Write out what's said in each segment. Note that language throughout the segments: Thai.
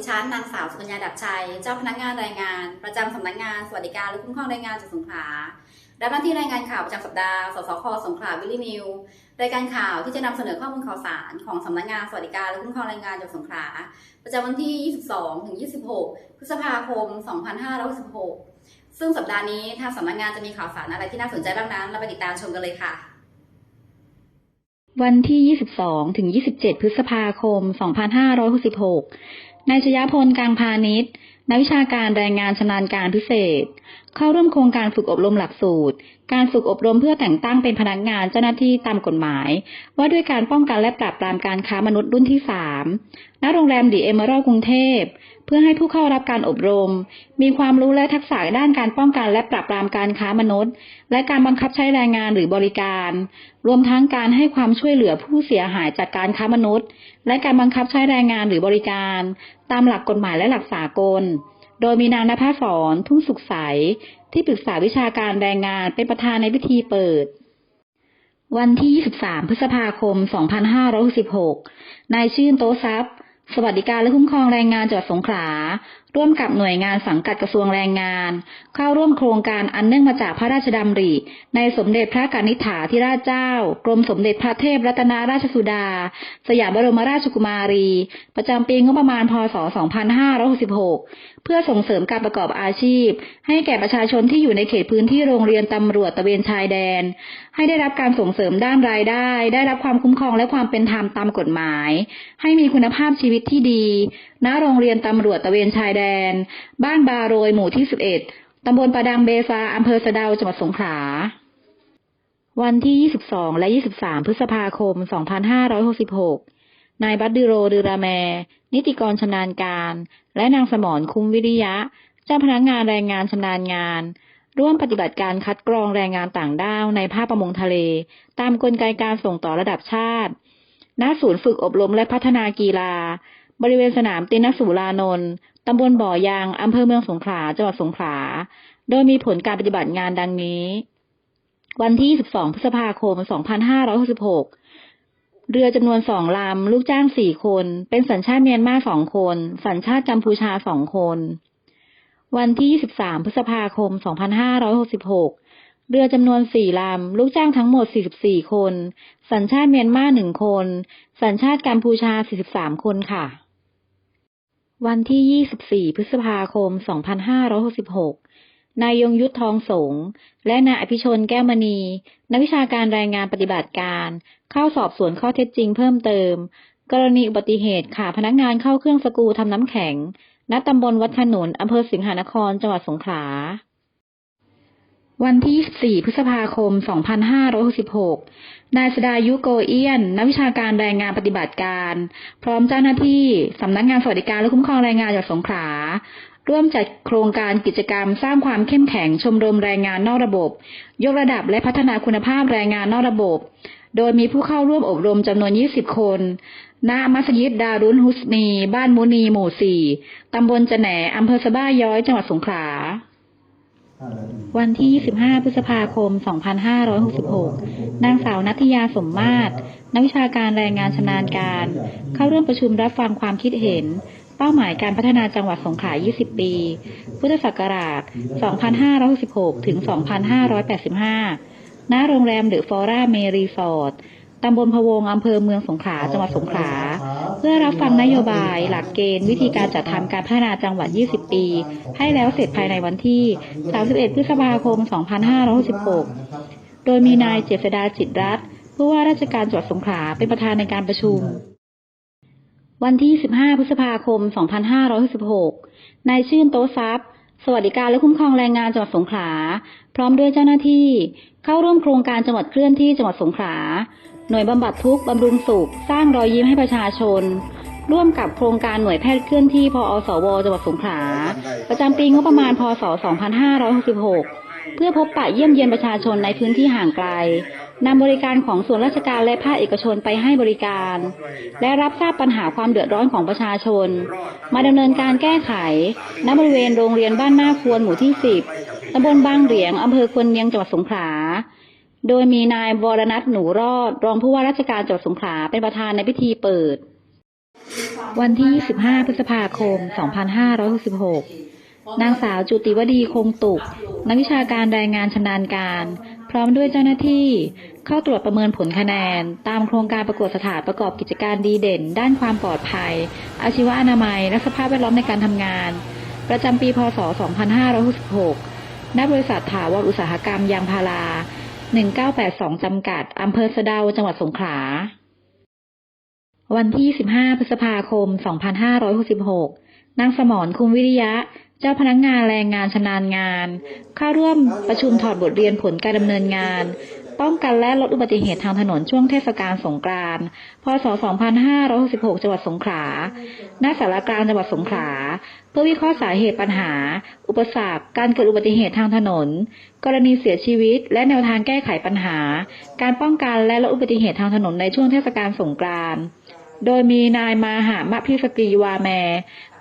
ดิฉันนางสาวสุกัญญาดับชัย เจ้าพนักงานรายงาน ประจำสำนักงานสวัสดิการและคุ้มครองแรงงานจังหวัดสงขลารับหน้าที่รายงานข่าวประจำสัปดาห์สสคสงขลาวิลลี่นิวรายการข่าวที่จะนำเสนอข้อมูลข่าวสารของสำนักงานสวัสดิการและคุ้มครองแรงงานจังหวัดสงขลาประจำวันที่ 22 ถึง 26 พฤษภาคม 2566 ซึ่งสัปดาห์นี้ทางสำนักงานจะมีข่าวสารอะไรที่น่าสนใจบ้างนั้นเราไปติดตามชมกันเลยค่ะวันที่ 22 ถึง 27 พฤษภาคม 2566 นายชยพลกลางพาณิชย์ นักวิชาการแรงงานชำนาญการพิเศษ เข้าร่วมโครงการฝึกอบรมหลักสูตร การฝึกอบรมเพื่อแต่งตั้งเป็นพนักงานเจ้าหน้าที่ตามกฎหมาย ว่าด้วยการป้องกันและปราบปรามการค้ามนุษย์รุ่นที่3ณโรงแรมดีเอเมอรัลกรุงเทพ เพื่อให้ผู้เข้ารับการอบรม มีความรู้และทักษะด้านการป้องกันและปราบปรามการค้ามนุษย์ และการบังคับใช้แรงงานหรือบริการ รวมทั้งการให้ความช่วยเหลือผู้เสียหายจากการค้ามนุษย์ และการบังคับใช้แรงงานหรือบริการ ตามหลักกฎหมายและหลักสากล โดยมีนางนภาสอนทุ่งสุขใส ที่ปรึกษาวิชาการแรงงานเป็นประธานในพิธีเปิด วันที่ 23 พฤษภาคม 2566 นายชื่นโตทรัพย์สวัสดิการและคุ้มครองแรงงานจังหวัดสงขลา ร่วมกับหน่วยงานสังกัดกระทรวงแรงงาน เข้าร่วมโครงการอันเนื่องมาจากพระราชดำริ ในสมเด็จพระกนิษฐาธิราชเจ้า กรมสมเด็จพระเทพรัตนราชสุดา สยามบรมราชกุมารี ประจำปีงบประมาณพศ 2566 เพื่อส่งเสริมการประกอบอาชีพ ให้แก่ประชาชนที่อยู่ในเขตพื้นที่โรงเรียนตำรวจตะเวนชายแดน ให้ได้รับการส่งเสริมด้านรายได้ ได้รับความคุ้มครองและความเป็นธรรมตามกฎหมาย ให้มีคุณภาพชีวิตที่ดี ณ โรงเรียนตำรวจตะเวนชายแดนบ้านบาโรยหมู่ที่11ตำบลประดังเบซาอำเภอสะเดาจังหวัดสงขลาวันที่ 22 และ 23 พฤษภาคม 2566 นายบัตดิโรดือราแม นิติกรชำนาญการ และนางสมรคุ้มวิริยะ เจ้าพนักงานแรงงานชำนาญงาน ร่วมปฏิบัติการคัดกรองแรงงานต่างด้าวในภาคประมงทะเล ตามกลไกการส่งต่อระดับชาติ ณ ศูนย์ฝึกอบรมและพัฒนากีฬา บริเวณสนามตินสุรานนท์ ตำบลบ่อยางอำเภอเมืองสงขลาจังหวัดสงขลา โดยมีผลการปฏิบัติงานดังนี้ วันที่ 12 พฤษภาคม 2566 เรือจำนวนสองลำ ลูกจ้างสี่คน เป็นสัญชาติเมียนมาสองคน สัญชาติกัมพูชาสองคน วันที่ 23 พฤษภาคม 2566 เรือจำนวนสี่ลำ ลูกจ้างทั้งหมด 44 คน สัญชาติเมียนมาหนึ่งคน สัญชาติกัมพูชา 43 คนค่ะ วันที่ 24 พฤษภาคม 2566 นายยงยุทธทองสงฆ์และนายอภิชนแก้วมณี นักวิชาการรายงานปฏิบัติการ เข้าสอบสวนข้อเท็จจริงเพิ่มเติม กรณีอุบัติเหตุขาพนักงานเข้าเครื่องสกูทำน้ำแข็ง ณ ตำบลวัดขนุน อำเภอสิงหานคร จังหวัดสงขลา วันที่4พฤษภาคม 2566 นายสดายุโกเอียน นักวิชาการแรงงานปฏิบัติการ พร้อมเจ้าหน้าที่ สำนักงานสวัสดิการและคุ้มครองแรงงานจังหวัดสงขลา ร่วมจัดโครงการกิจกรรมสร้างความเข้มแข็งชมรมแรงงานนอกระบบ ยกระดับและพัฒนาคุณภาพแรงงานนอกระบบ โดยมีผู้เข้าร่วมอบรมจำนวน 20 คน ณ มัสยิดดารุนฮุสนี บ้านมุนี หมู่ 4 ตำบลจะแหนอำเภอสะบ้าย้อย จังหวัดสงขลา วันที่ 25 พฤษภาคม 2566 นางสาวนัทยาสมมาตร นักวิชาการแรงงานชำนาญการ เข้าร่วมประชุมรับฟังความคิดเห็น เป้าหมายการพัฒนาจังหวัดสงขลา 20 ปี พุทธศักราช 2566 ถึง 2585 ณ โรงแรมเดอะฟอร่าเมรีสอร์ท ตำบลพะวงอำเภอเมืองสงขลา จังหวัดสงขลา เพื่อรับฟังนโยบาย หลักเกณฑ์ วิธีการจัดทำการพัฒนาจังหวัด 20 ปี ให้แล้วเสร็จภายในวันที่ 31 พฤษภาคม 2566 โดยมีนายเจษดาจิตรรัตน์ผู้ว่าราชการจังหวัดสงขลาเป็นประธานในการประชุม วันที่ 15 พฤษภาคม 2566 นายชื่นโตทรัพย์ สวัสดิการและคุ้มครองแรงงานจังหวัดสงขลา พร้อมด้วยเจ้าหน้าที่ เข้าร่วมโครงการจังหวัดเคลื่อนที่จังหวัดสงขลา หน่วยบำบัดทุกข์บำรุงสุข สร้างรอยยิ้มให้ประชาชน ร่วมกับโครงการหน่วยแพทย์เคลื่อนที่พอสว จังหวัดสงขลา ประจำปีงบประมาณพศ 2566 เพื่อพบปะเยี่ยมเยียนประชาชนในพื้นที่ห่างไกล นำบริการของส่วนราชการและภาคเอกชนไปให้บริการ และรับทราบปัญหาความเดือดร้อนของประชาชน มาดำเนินการแก้ไข ณ บริเวณโรงเรียนบ้านหน้าควรหมู่ที่ 10ตำบลบางเหรียงอำเภอควรเนียงจังหวัดสงขลา โดยมีนายวรนัทหนูรอด รองผู้ว่าราชการจังหวัดสงขลาเป็นประธานในพิธีเปิด วันที่ 25 พฤษภาคม 2566 นางสาวจุติวดีคงตุก นักวิชาการรายงานชำนาญการ พร้อมด้วยเจ้าหน้าที่ เข้าตรวจประเมินผลคะแนน ตามโครงการประกวดสถานประกอบกิจการดีเด่น ด้านความปลอดภัย อาชีวอนามัย และสภาพแวดล้อมในการทำงาน ประจำปี พศ 2566 ณ บริษัทถาวรอุตสาหกรรมยางพารา 1982 จำกัด อำเภอสะเดา จังหวัดสงขลา วันที่ 15 พฤษภาคม 2566 นางสมรคุมวิริยะเจ้าพนักงานแรงงานชำนาญงาน เข้าร่วมประชุมถอดบทเรียนผลการดำเนินงาน ป้องกันและลดอุบัติเหตุทางถนนช่วงเทศกาลสงกรานต์ พศ 2566 จังหวัดสงขลา ณ สารกลางจังหวัดสงขลา เพื่อวิเคราะห์สาเหตุปัญหา อุปสรรค การเกิดอุบัติเหตุทางถนน กรณีเสียชีวิต และแนวทางแก้ไขปัญหา การป้องกันและลดอุบัติเหตุทางถนนในช่วงเทศกาลสงกรานต์โดยมีนายมาหามะพิสกรีวาแม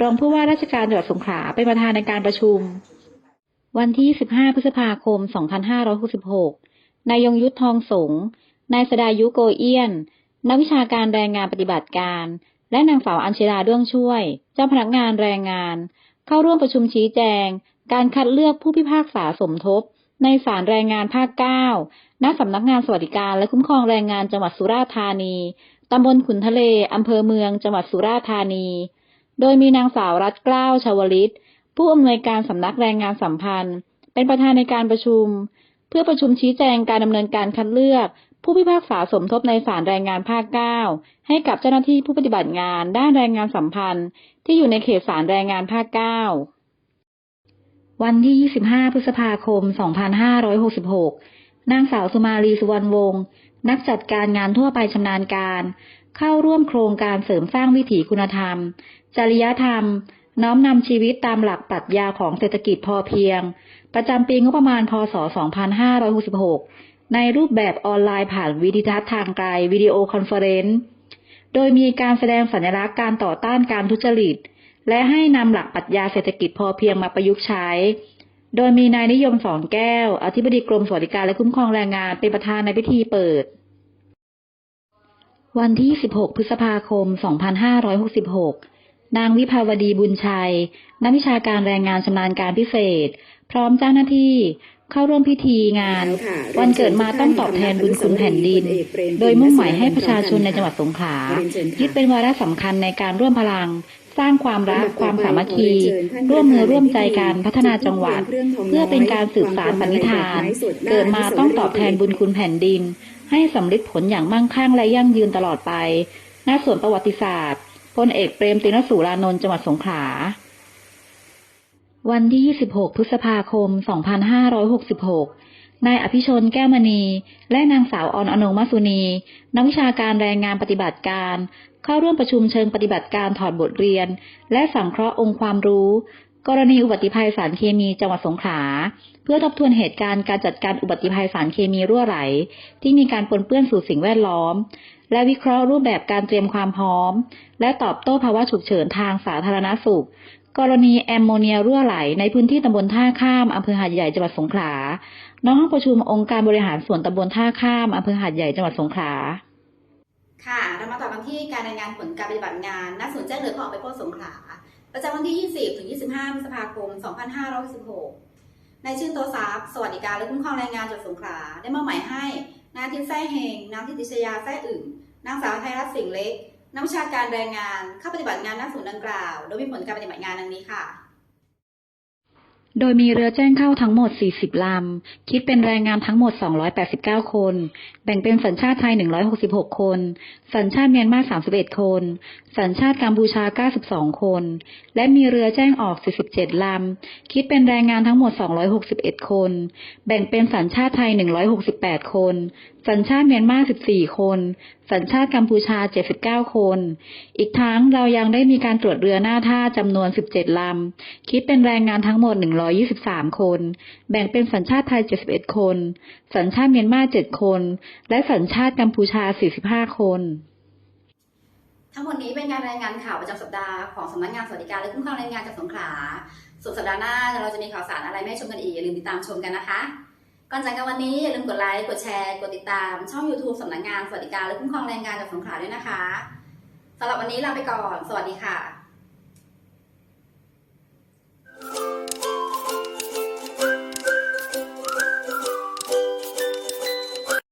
รองผู้ว่าราชการจังหวัดสงขลาเป็นประธานในการประชุม วันที่ 15 พฤษภาคม 2566 นายยงยุทธทองสงฆ์นายสดายุโกเอี้ยน นักวิชาการแรงงานปฏิบัติการ และนางสาวอัญชิราด้วงช่วย เจ้าพนักงานแรงงาน เข้าร่วมประชุมชี้แจง การคัดเลือกผู้พิพากษาสมทบ ในศาลแรงงานภาค 9 ณ สำนักงานสวัสดิการและคุ้มครองแรงงานจังหวัดสุราษฎร์ธานี ตำบลขุนทะเล อำเภอเมือง จังหวัดสุราษฎร์ธานี โดยมีนางสาวรัตเกล้าชาวลิต ผู้อำนวยการสำนักแรงงานสัมพันธ์ เป็นประธานในการประชุม เพื่อประชุมชี้แจงการดำเนินการคัดเลือก ผู้พิพากษาสมทบในศาลแรงงานภาค 9 ให้กับเจ้าหน้าที่ผู้ปฏิบัติงานด้านแรงงานสัมพันธ์ ที่อยู่ในเขตศาลแรงงานภาค 9 วันที่ 25 พฤษภาคม 2566 นางสาวสุมาลีสุวรรณวงศ์นักจัดการงานทั่วไปชำนาญการ เข้าร่วมโครงการเสริมสร้างวิถีคุณธรรม จริยธรรม น้อมนำชีวิตตามหลักปรัชญาของเศรษฐกิจพอเพียง ประจำปีงบประมาณพศ 2566 ในรูปแบบออนไลน์ผ่านวิดีทัศน์ทางไกลวิดีโอคอนเฟอเรนซ์ โดยมีการแสดงสัญลักษณ์การต่อต้านการทุจริต และให้นำหลักปรัชญาเศรษฐกิจพอเพียงมาประยุกต์ใช้ โดยมีนายนิยมสอนแก้ว อธิบดีกรมสวัสดิการและคุ้มครองแรงงานเป็นประธานในพิธีเปิด วันที่ 16 พฤษภาคม 2566นางวิภาวดีบุญชัย นักวิชาการแรงงานชำนาญการพิเศษ พร้อมเจ้าหน้าที่เข้าร่วมพิธีงาน วันเกิดมาต้องตอบแทนบุญคุณแผ่นดิน โดยมุ่งหมายให้ประชาชนในจังหวัดสงขลายึดเป็นวาระสำคัญในการร่วมพลัง สร้างความรักความสามัคคี ร่วมมือร่วมใจการพัฒนาจังหวัด เพื่อเป็นการสืบสานปณิธาน เกิดมาต้องตอบแทนบุญคุณแผ่นดิน ให้สำเร็จผลอย่างมั่งคั่งและยั่งยืนตลอดไปณส่วนประวัติศาสตร์พลเอกเปรมตินสูรานนท์จังหวัดสงขลา วันที่ 26 พฤษภาคม 2566 นายอภิชนแก้วมณี และนางสาวออนอนงมัสุนี นักวิชาการแรงงานปฏิบัติการ เข้าร่วมประชุมเชิงปฏิบัติการถอดบทเรียน และสังเคราะห์องค์ความรู้ กรณีอุบัติภัยสารเคมีจังหวัดสงขลา เพื่อทบทวนเหตุการณ์การจัดการอุบัติภัยสารเคมีรั่วไหล ที่มีการปนเปื้อนสู่สิ่งแวดล้อม และวิเคราะห์รูปแบบการเตรียมความพร้อม และตอบโต้ภาวะฉุกเฉินทางสาธารณสุข กรณีแอมโมเนียรั่วไหลในพื้นที่ตำบลท่าข้ามอำเภอหาดใหญ่จังหวัดสงขลาณห้องประชุมองค์การบริหารส่วนตำบลท่าข้ามอำเภอหาดใหญ่จังหวัดสงขลาค่ะ เรามาต่อกันที่การรายงานผลการปฏิบัติงานณศูนย์แจ้งเรือของไปโพสสงขลา ประจำวันที่ 20 ถึง 25พฤษภาคม 2566 ในชื่อโตทรัพย์สวัสดิการและคุ้มครองแรงงานจังหวัดสงขลา ได้มอบหมายให้นางทิพย์แซ่เฮงนางทิติชยาแซ่อึ่งนางสาวไทยรัตน์สิงห์เล็ก นักวิชาการแรงงานเข้าปฏิบัติงานณศูนย์ดังกล่าว โดยมีผลการปฏิบัติงานดังนี้ค่ะ โดยมีเรือแจ้งเข้าทั้งหมด 40 ลำ คิดเป็นแรงงานทั้งหมด 289 คน แบ่งเป็นสัญชาติไทย 166 คน สัญชาติเมียนมา 31 คน สัญชาติกัมพูชา 92 คน และมีเรือแจ้งออก 47 ลำ คิดเป็นแรงงานทั้งหมด 261 คน แบ่งเป็นสัญชาติไทย 168 คนสัญชาติเมียนมา 14 คน สัญชาติกัมพูชา 79 คน อีกทั้งเรายังได้มีการตรวจเรือหน้าท่าจำนวน 17 ลำ คิดเป็นแรงงานทั้งหมด 123 คน แบ่งเป็นสัญชาติไทย 71 คน สัญชาติเมียนมา 7 คน และสัญชาติกัมพูชา 45 คน ทั้งหมดนี้เป็นการรายงานข่าวประจำสัปดาห์ของสำนักงานสวัสดิการและคุ้มครองแรงงานจังหวัดสงขลาส่วนสัปดาห์หน้าเราจะมีข่าวสารอะไรไม่ชมกันอีกอย่าลืมติดตามชมกันนะคะ ก่อนจากกันวันนี้อย่าลืมกดไลค์ กดแชร์ กดติดตาม ช่อง YouTube สำนักงานสวัสดิการและคุ้มครองแรงงานจังหวัดสงขลาด้วยนะคะสำหรับวันนี้ลาไปก่อน สวัสดีค่ะ